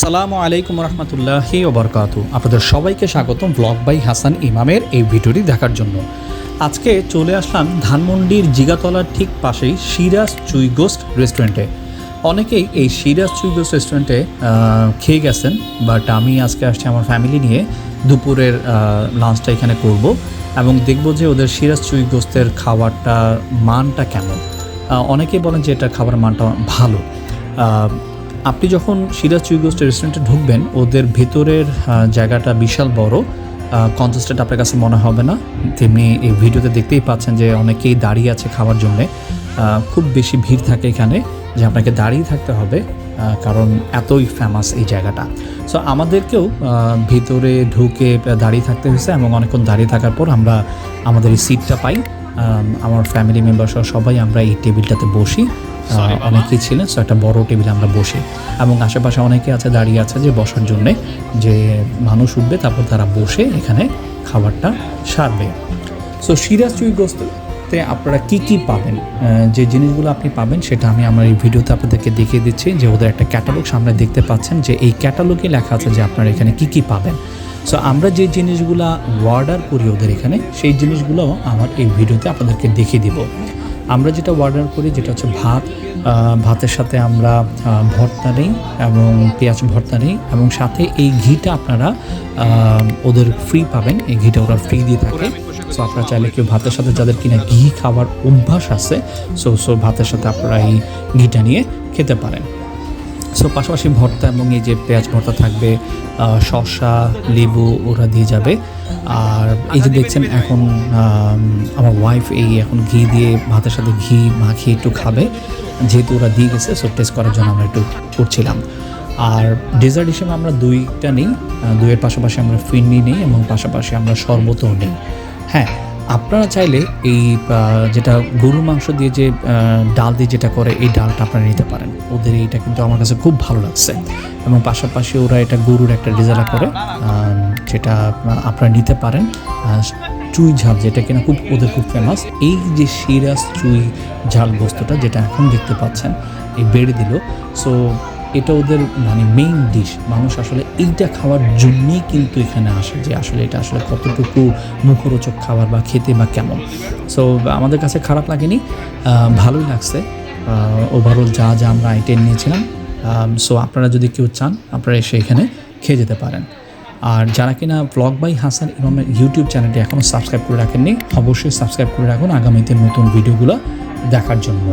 সালামু আলাইকুম রহমতুল্লাহি ওবরকাতু আপনাদের সবাইকে স্বাগতম ব্লগ বাই হাসান ইমামের এই ভিডিওটি দেখার জন্য। আজকে চলে আসলাম ধানমন্ডির জিগাতলার ঠিক পাশেই সিরাজ চুইগোস্ট রেস্টুরেন্টে অনেকেই এই সিরাজ চুইগোস্ট রেস্টুরেন্টে খেয়ে গেছেন বাট আমি আজকে আসছি আমার ফ্যামিলি নিয়ে দুপুরের লাঞ্চটা এখানে করব এবং দেখব যে ওদের সিরাজ চুইগোস্তের খাবারটা মানটা কেমন। অনেকেই বলেন যে এটা খাবার মানটা ভালো। আপনি যখন সিরাজ চুইগোস্ট রেস্টুরেন্টে ঢুকবেন ওদের ভেতরের জায়গাটা বিশাল বড়। কনসেস্টেন্ট আপনার কাছে মনে হবে না। তেমনি এই ভিডিওতে দেখতেই পাচ্ছেন যে অনেকেই দাঁড়িয়ে আছে খাওয়ার জন্যে। খুব বেশি ভিড় থাকে এখানে যে আপনাকে দাঁড়িয়ে থাকতে হবে কারণ এতই ফেমাস এই জায়গাটা। সো আমাদেরকেও ভিতরে ঢুকে দাঁড়িয়ে থাকতে হয়েছে এবং অনেকক্ষণ দাঁড়িয়ে থাকার পর আমরা আমাদের এই সিটটা পাই। আম, আমার ফ্যামিলি মেম্বার সহ সবাই আমরা এই টেবিলটাতে বসি। অনেকেই ছিলেন সো একটা বড় টেবিলে আমরা বসি। এবং আশেপাশে অনেকে আছে দাঁড়িয়ে আছে যে বসার জন্যে যে মানুষ উঠবে তারপর তারা বসে এখানে খাবারটা সারবে। সো সিরাজ চুইগোস্তে আপনারা কি কি পাবেন? যে জিনিসগুলো আপনি পাবেন সেটা আমি আমার এই ভিডিওতে আপনাদেরকে দেখিয়ে দিচ্ছি। যে ওদের একটা ক্যাটালগ সামনে দেখতে পাচ্ছেন যে এই ক্যাটালগে লেখা আছে যে আপনারা এখানে কি কি পাবেন। সো আমরা যে জিনিসগুলো অর্ডার করি ওদের এখানে সেই জিনিসগুলো আমার এই ভিডিওতে আপনাদেরকে দেখিয়ে দিব। আমরা যেটা অর্ডার করি যেটা হচ্ছে ভাত ভাতের সাথে আমরা ভর্তা নিই এবং পেঁয়াজ ভর্তা নিই এবং সাথে এই ঘিটা আপনারা ওদের ফ্রি পাবেন। এই ঘিটা ওরা ফ্রি দিয়ে থাকে। সো আপনারা চাইলে কেউ ভাতের সাথে যাদের কিনা ঘি খাওয়ার অভ্যাস আছে সো সো ভাতের সাথে আপনারা এই ঘিটা নিয়ে খেতে পারেন। সো পাশাপাশি ভর্তা এবং এই যে পেঁয়াজ ভর্তা থাকবে শসা, লেবু, ওরা দিয়ে যাবে। আর এই যে দেখছেন এখন আমার ওয়াইফ এই এখন ঘি দিয়ে, ভাতের সাথে ঘি মাখিয়ে একটু খাবে। যেহেতু ওরা দিয়ে গেছে সো টেস্ট করার জন্য আমরা একটু করছিলাম। আর ডেজার্ট হিসেবে আমরা দুইটা নিই দুইয়ের পাশাপাশি আমরা ফিরনি নিই এবং পাশাপাশি আমরা শরবতও নিই। হ্যাঁ আপনারা চাইলে এই যেটা গরুর মাংস দিয়ে যে ডাল দিয়ে যেটা করে, এই ডালটা আপনারা নিতে পারেন। ওদের এইটা কিন্তু আমার কাছে খুব ভালো লাগছে। এবং পাশাপাশি ওরা এটা গরুর একটা রেজালা করে যেটা আপনারা নিতে পারেন। চুই ঝাল, যেটা কিনা খুব, ওদের খুব ফেমাস এই যে সিরাজ চুই ঝাল বস্তুটা, যেটা এখন দেখতে পাচ্ছেন, এই বেড়ে দিল। সো এটা ওদের মানে মেইন ডিশ মানুষ আসলে এইটা খাওয়ার জন্যেই কিন্তু এখানে আসে যে আসলে এটা আসলে কতটুকু মুখরোচক খাবার বা খেতে বা কেমন। সো আমাদের কাছে খারাপ লাগেনি। ভালোই লাগছে। ওভারঅল যা যা আমরা আইটেম নিয়েছিলাম সো আপনারা যদি কেউ চান, আপনারা এসে এখানে খেয়ে যেতে পারেন। আর যারা কিনা ব্লগ বাই হাসান ইমামের ইউটিউব চ্যানেলটি এখনও সাবস্ক্রাইব করে রাখেননি, অবশ্যই সাবস্ক্রাইব করে রাখুন। আগামীতে নতুন ভিডিওগুলো দেখার জন্য।